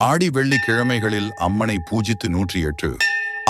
ஆடி வெள்ளி கிழமைகளில் அம்மனை பூஜித்து நூற்றி எட்டு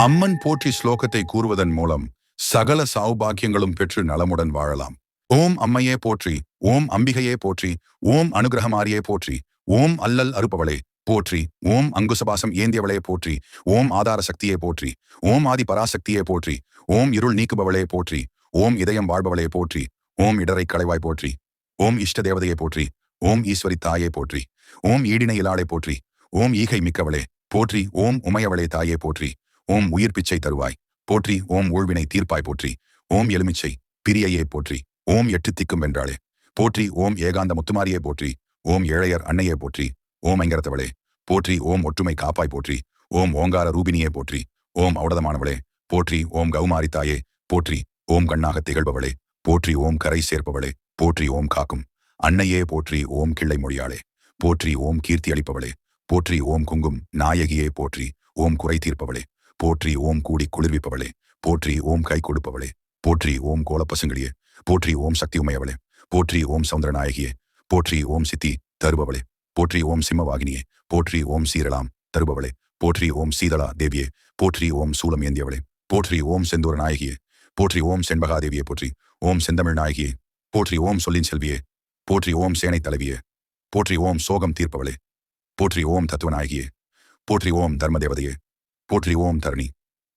அம்மன் போற்றி ஸ்லோகத்தை கூறுவதன் மூலம் சகல சௌபாக்கியங்களும் பெற்று நலமுடன் வாழலாம் ஓம் அம்மையே போற்றி ஓம் அம்பிகையே போற்றி ஓம் அனுகிரகமாரியே போற்றி ஓம் அல்லல் அறுப்பவளே போற்றி ஓம் அங்குசபாசம் ஏந்தியவளே போற்றி ஓம் ஆதார சக்தியே போற்றி ஓம் ஆதி பராசக்தியே போற்றி ஓம் இருள் நீக்குபவளே போற்றி ஓம் இதயம் வாழ்பவளே போற்றி ஓம் இடரை களைவாய் போற்றி ஓம் இஷ்ட தேவதையை போற்றி ஓம் ஈஸ்வரி தாயே போற்றி ஓம் ஈடினை இலாடை போற்றி ஓம் ஈகை மிக்கவளே போற்றி ஓம் உமையவளே தாயே போற்றி ஓம் உயிர் பிச்சை தருவாய் போற்றி ஓம் ஊழ்வினை தீர்ப்பாய் போற்றி ஓம் எலுமிச்சை பிரியையே போற்றி ஓம் எட்டு திக்கும் வென்றாளே போற்றி ஓம் ஏகாந்த முத்துமாரியே போற்றி ஓம் ஏழையர் அன்னையே போற்றி ஓம் ஐங்கரத்தவளே போற்றி ஓம் ஒற்றுமை காப்பாய் போற்றி ஓம் ஓங்கார ரூபினியே போற்றி ஓம் ஔடதமானவளே போற்றி ஓம் கௌமாரி தாயே போற்றி ஓம் கண்ணாக திகழ்பவளே போற்றி ஓம் கரை சேர்ப்பவளே போற்றி ஓம் காக்கும் அன்னையே போற்றி ஓம் கிள்ளை மொழியாளே போற்றி ஓம் கீர்த்தி அளிப்பவளே போற்றி ஓம் குங்கும் நாயகியே போற்றி ஓம் குறை தீர்ப்பவளே போற்றி ஓம் கூடி குளிர்விப்பவளே போற்றி ஓம் கை கொடுப்பவளே போற்றி ஓம் கோலப்பசங்களியே போற்றி ஓம் சக்தி உமையவளே போற்றி ஓம் சவுந்தரநாயகியே போற்றி ஓம் சித்தி தருபவளே போற்றி ஓம் சிம்மவாகினியே போற்றி ஓம் சீரலாம் தருபவளே போற்றி ஓம் சீதளா தேவியே போற்றி ஓம் சூலம் ஏந்தியவளே போற்றி ஓம் செந்தூர நாயகியே போற்றி ஓம் செண்பகாதேவியே போற்றி ஓம் செந்தமிழ் நாயகியே போற்றி ஓம் சொல்லின் செல்வியே போற்றி ஓம் சேனை தலைவியே போற்றி ஓம் சோகம் தீர்ப்பவளே போற்றி ஓம் தத்துவநாயகியே போற்றி ஓம் தர்மதேவதையே போற்றி ஓம் தரணி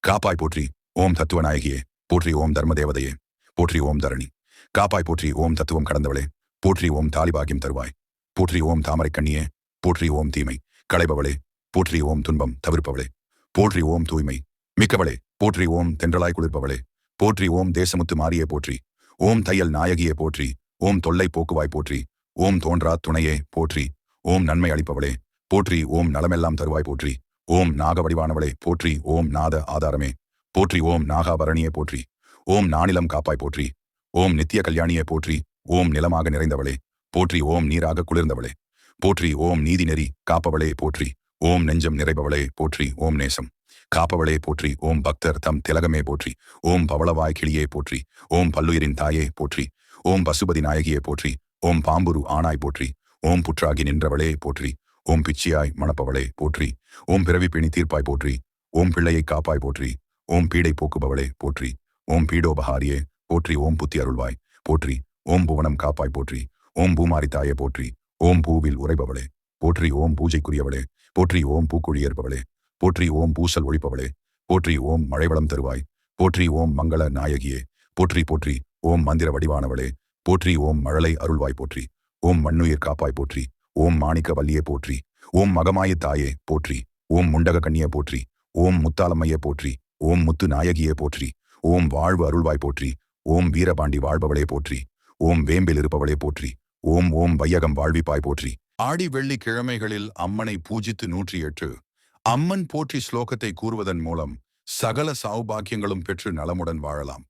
காப்பாய் போற்றி ஓம் தத்துவநாயகியே போற்றி ஓம் தர்மதேவதையே போற்றி ஓம் தரணி காப்பாய் போற்றி ஓம் தத்துவம் கடந்தவளே போற்றி ஓம் தாலிபாகியம் தருவாய் போற்றி ஓம் தாமரை கண்ணியே போற்றி ஓம் தீமை களைபவளே போற்றி ஓம் துன்பம் தவிர்ப்பவளே போற்றி ஓம் தூய்மை மிக்கவளே போற்றி ஓம் தென்றலாய் குளிர்பவளே போற்றி ஓம் தேசமுத்து மாறியே போற்றி ஓம் தையல் நாயகியே போற்றி ஓம் தொல்லை போக்குவாய் போற்றி ஓம் தோன்றா துணையே போற்றி ஓம் நன்மை அளிப்பவளே போற்றி ஓம் நலமெல்லாம் தருவாய் போற்றி ஓம் நாக வடிவானவளே போற்றி ஓம் நாத ஆதாரமே போற்றி ஓம் நாகாபரணியே போற்றி ஓம் நானிலம் காப்பாய் போற்றி ஓம் நித்திய கல்யாணியே போற்றி ஓம் நிலமாக நிறைந்தவளே போற்றி ஓம் நீராக குளிர்ந்தவளே போற்றி ஓம் நீதி நெறி காப்பவளே போற்றி ஓம் நெஞ்சம் நிறைபவளே போற்றி ஓம் நேசம் காப்பவளே போற்றி ஓம் பக்தர் தம் திலகமே போற்றி ஓம் பவளவாய் கிளியே போற்றி ஓம் பல்லுயிரின் தாயே போற்றி ஓம் பசுபதி நாயகியே போற்றி ஓம் பாம்புரு ஆனாய் போற்றி ஓம் புற்றாகி நின்றவளே போற்றி ஓம் பிச்சியாய் மணப்பவளே போற்றி ஓம் பிறவி பிணி தீர்ப்பாய் போற்றி ஓம் பிள்ளையை காப்பாய் போற்றி ஓம் பீடை போக்குபவளே போற்றி ஓம் பீடோபஹாரியே போற்றி ஓம் புத்தி அருள்வாய் போற்றி ஓம் புவனம் காப்பாய் போற்றி ஓம் பூமாரி தாயே போற்றி ஓம் பூவில் உரைபவளே போற்றி ஓம் பூஜைக்குரியவளே போற்றி ஓம் பூக்குழியேற்பவளே போற்றி ஓம் பூசல் ஒழிப்பவளே போற்றி ஓம் மழைவளம் தருவாய் போற்றி ஓம் மங்கள நாயகியே போற்றி போற்றி ஓம் மந்திர வடிவானவளே போற்றி ஓம் மழலை அருள்வாய் போற்றி ஓம் மண்ணுயிர் காப்பாய் போற்றி ஓம் மாணிக்க வல்லியே போற்றி ஓம் மகமாய தாயே போற்றி ஓம் முண்டக கண்ணியே போற்றி ஓம் முத்தாலம்மையே போற்றி ஓம் முத்து நாயகியே போற்றி ஓம் வாழ்வு அருள்வாய் போற்றி ஓம் வீரபாண்டி வாழ்பவளே போற்றி ஓம் வேம்பில் இருப்பவளே போற்றி ஓம் ஓம் வையகம் வாழ்விப்பாய் போற்றி. ஆடி வெள்ளி கிழமைகளில் அம்மனை பூஜித்து நூற்றி எட்டு. அம்மன் போற்றி ஸ்லோகத்தை கூறுவதன் மூலம் சகல சௌபாக்கியங்களும் பெற்று நலமுடன் வாழலாம்.